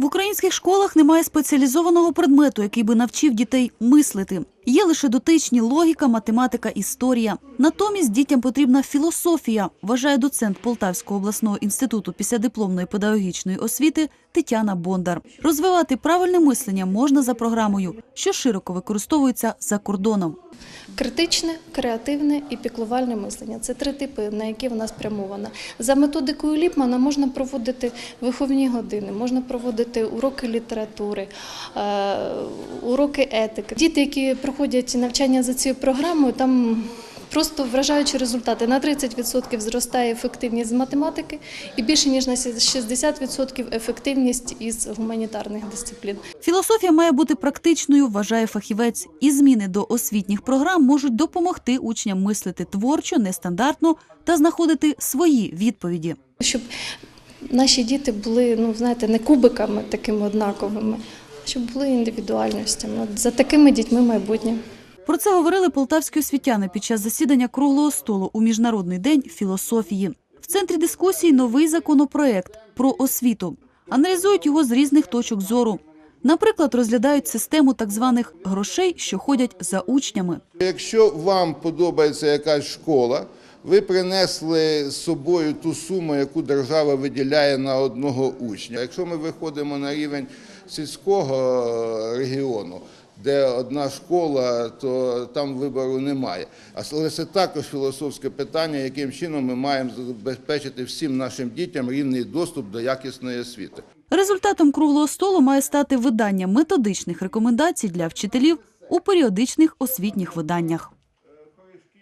В українських школах немає спеціалізованого предмету, який би навчив дітей мислити. Є лише дотичні логіка, математика, історія. Натомість дітям потрібна філософія, вважає доцент Полтавського обласного інституту післядипломної педагогічної освіти Тетяна Бондар. Розвивати правильне мислення можна за програмою, що широко використовується за кордоном. Критичне, креативне і піклувальне мислення це три типи, на які вона спрямована. За методикою Ліпмана можна проводити виховні години, можна проводити уроки літератури, е, уроки етики. Діти, які проходять навчання за цією програмою, там просто вражаючі результати. На 30% зростає ефективність з математики і більше ніж на 60% ефективність із гуманітарних дисциплін. Філософія має бути практичною, вважає фахівець, і зміни до освітніх програм можуть допомогти учням мислити творчо, нестандартно та знаходити свої відповіді. щоб наші діти були, ну знаєте, не кубиками такими однаковими, щоб були індивідуальностями. От за такими дітьми майбутнє. Про це говорили полтавські освітяни під час засідання круглого столу у міжнародний день філософії. В центрі дискусії новий законопроект про освіту. Аналізують його з різних точок зору. Наприклад, розглядають систему так званих грошей, що ходять за учнями. Якщо вам подобається якась школа, ви принесли з собою ту суму, яку держава виділяє на одного учня. Якщо ми виходимо на рівень сільського е, регіону, де одна школа, то там вибору немає. Але це також філософське питання, яким чином ми маємо забезпечити всім нашим дітям рівний доступ до якісної освіти. Результатом круглого столу має стати видання методичних рекомендацій для вчителів у періодичних освітніх виданнях.